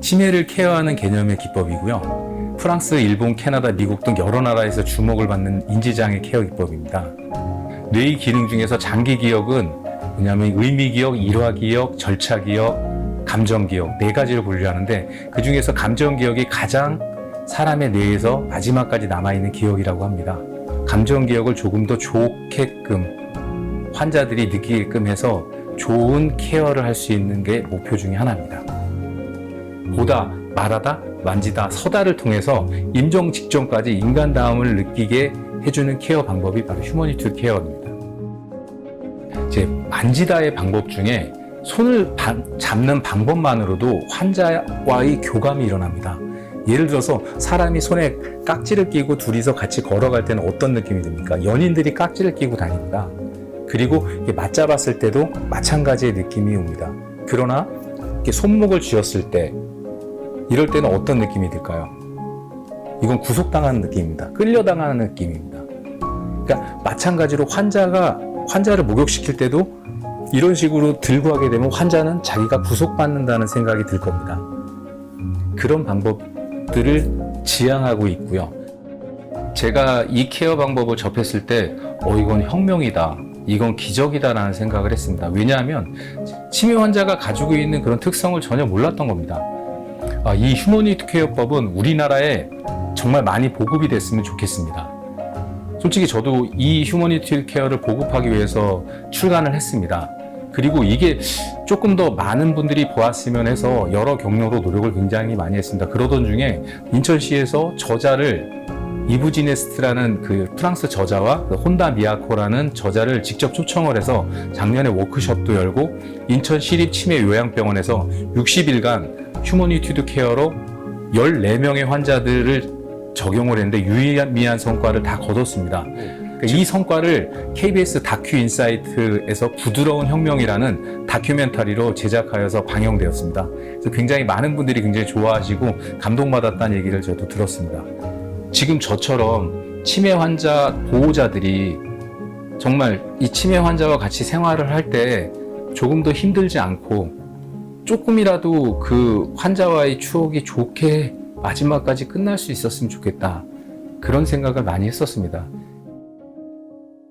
치매를 케어하는 개념의 기법이고요. 프랑스, 일본, 캐나다, 미국 등 여러 나라에서 주목을 받는 인지장애 케어 기법입니다. 뇌의 기능 중에서 장기 기억은 뭐냐면 의미 기억, 일화 기억, 절차 기억, 감정 기억 네 가지를 분류하는데 그 중에서 감정 기억이 가장 사람의 뇌에서 마지막까지 남아있는 기억이라고 합니다. 감정 기억을 조금 더 좋게끔 환자들이 느끼게끔 해서 좋은 케어를 할 수 있는 게 목표 중에 하나입니다. 보다, 말하다, 만지다, 서다를 통해서 임종 직전까지 인간다움을 느끼게 해주는 케어 방법이 바로 휴머니투 케어입니다. 이제 만지다의 방법 중에 손을 반- 잡는 방법만으로도 환자와의 교감이 일어납니다. 예를 들어서 사람이 손에 깍지를 끼고 둘이서 같이 걸어갈 때는 어떤 느낌이 듭니까? 연인들이 깍지를 끼고 다닙니다. 그리고 맞잡았을 때도 마찬가지의 느낌이 옵니다. 그러나 손목을 쥐었을 때 이럴 때는 어떤 느낌이 들까요? 이건 구속당하는 느낌입니다. 끌려당하는 느낌입니다. 그러니까 마찬가지로 환자가 환자를 목욕시킬 때도 이런 식으로 들고 하게 되면 환자는 자기가 구속받는다는 생각이 들 겁니다. 그런 방법들을 지향하고 있고요. 제가 이 케어 방법을 접했을 때, 어, 이건 혁명이다. 이건 기적이다라는 생각을 했습니다. 왜냐하면 치매 환자가 가지고 있는 그런 특성을 전혀 몰랐던 겁니다. 아, 이 휴머니트 케어법은 우리나라에 정말 많이 보급이 됐으면 좋겠습니다. 솔직히 저도 이 휴머니티 케어를 보급하기 위해서 출간을 했습니다. 그리고 이게 조금 더 많은 분들이 보았으면 해서 여러 경로로 노력을 굉장히 많이 했습니다. 그러던 중에 인천시에서 저자를 이부지네스트라는 그 프랑스 저자와 그 혼다 미야코라는 저자를 직접 초청을 해서 작년에 워크숍도 열고 인천 시립 치매 요양병원에서 60일간 휴머니티드 케어로 14명의 환자들을 적용을 했는데 유의미한 성과를 다 거뒀습니다. 그러니까 이 성과를 KBS 다큐 인사이트에서 부드러운 혁명이라는 다큐멘터리로 제작하여서 방영되었습니다. 그래서 굉장히 많은 분들이 굉장히 좋아하시고 감동받았다는 얘기를 저도 들었습니다. 지금 저처럼 치매 환자 보호자들이 정말 이 치매 환자와 같이 생활을 할 때 조금 더 힘들지 않고 조금이라도 그 환자와의 추억이 좋게 마지막까지 끝날 수 있었으면 좋겠다. 그런 생각을 많이 했었습니다.